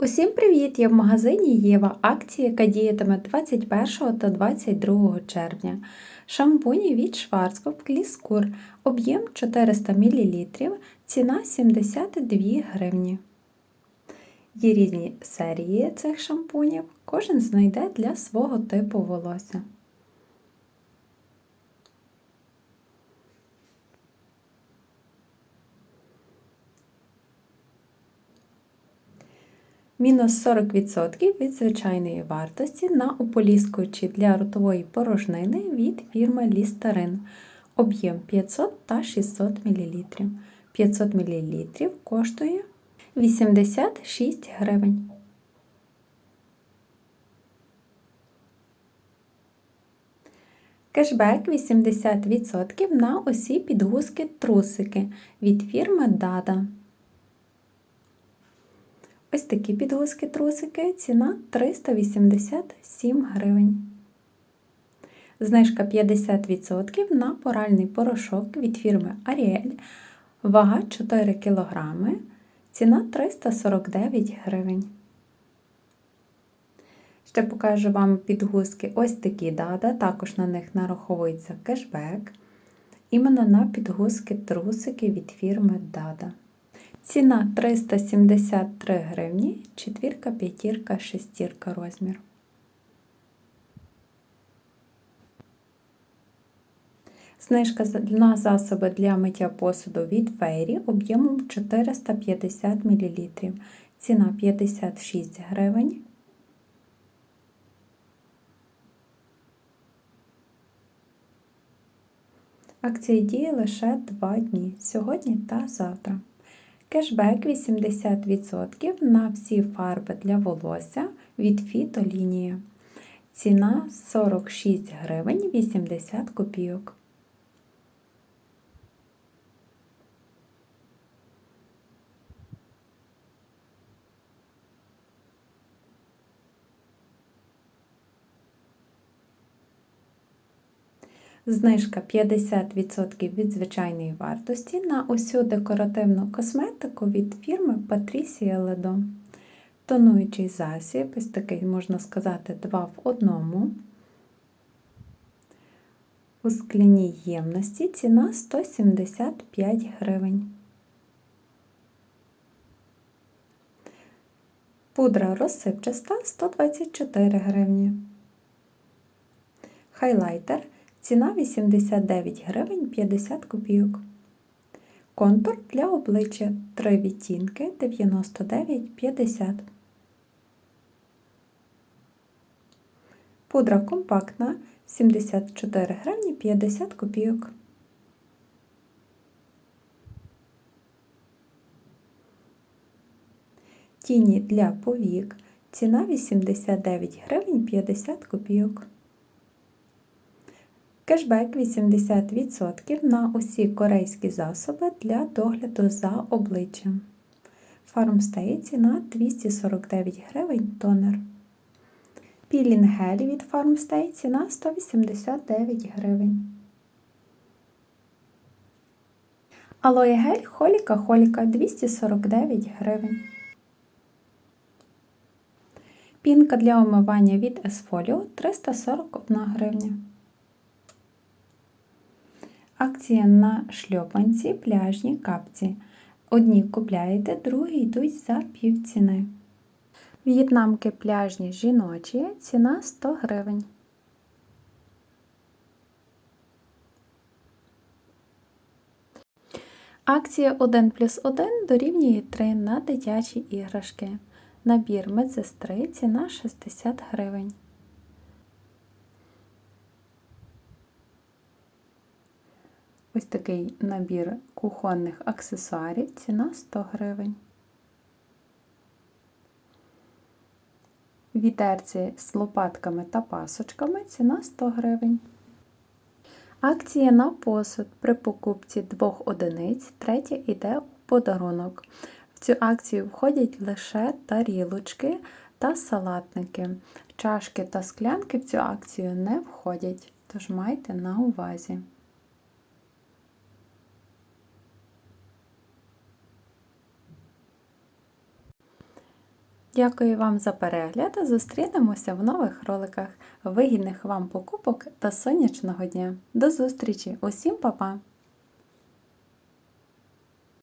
Усім привіт! Я в магазині Єва. Акція, яка діятиме 21 та 22 червня. Шампуні від Schwarzkopf Кліскур. Об'єм 400 мл, ціна 72 гривні. Є різні серії цих шампунів. Кожен знайде для свого типу волосся. Мінус 40% від звичайної вартості на ополіскувачі для ротової порожнини від фірми Лістерин. Об'єм 500 та 600 мл. 500 мл коштує 86 гривень. Кешбек 80% на усі підгузки трусики від фірми Dada. Ось такі підгузки трусики, ціна 387 гривень. Знижка 50% на поральний порошок від фірми Ariel. Вага 4 кг. Ціна 349 гривень. Ще покажу вам підгузки ось такі дада, також на них нараховується кешбек. Іменно на підгузки трусики від фірми Dada. Ціна 373 гривні, четвірка, п'ятірка, шестірка розмір. Знижка на засоби для миття посуду від Фейрі об'ємом 450 мл. Ціна 56 гривень. Акція діє лише 2 дні сьогодні та завтра. Кешбек 80% на всі фарби для волосся від фітолінії. Ціна 46 гривень 80 копійок. Знижка 50% від звичайної вартості на усю декоративну косметику від фірми Patricia Ledo. Тонуючий засіб, ось такий, можна сказати, два в одному. У скляній ємності ціна 175 гривень. Пудра розсипчаста 124 гривні. Хайлайтер Ціна 89 гривень 50 копійок. Контур для обличчя 3 відтінки 99,50. Пудра компактна 74 гривні 50 копійок. Тіні для повік. Ціна 89 гривень 50 копійок. Кешбек 80% на усі корейські засоби для догляду за обличчям. Farmstay ціна 249 гривень тонер. Пілінг гель від Farmstay ціна 189 гривень. Алоє гель холіка холіка 249 гривень. Пінка для омивання від Esfolio 341 гривня. Акція на шльопанці пляжні капці. Одні купляєте, другі йдуть за півціни. В'єтнамки пляжні жіночі ціна 100 гривень. Акція 1 плюс 1 дорівнює 3 на дитячі іграшки. Набір медсестри ціна 60 гривень. Ось такий набір кухонних аксесуарів, ціна 100 гривень. Вітерці з лопатками та пасочками ціна 100 гривень. Акція на посуд при покупці двох одиниць, третя йде у подарунок. В цю акцію входять лише тарілочки та салатники. Чашки та склянки в цю акцію не входять, тож майте на увазі. Дякую вам за перегляд. Зустрінемося в нових роликах. Вигідних вам покупок та сонячного дня. До зустрічі! Усім па-па!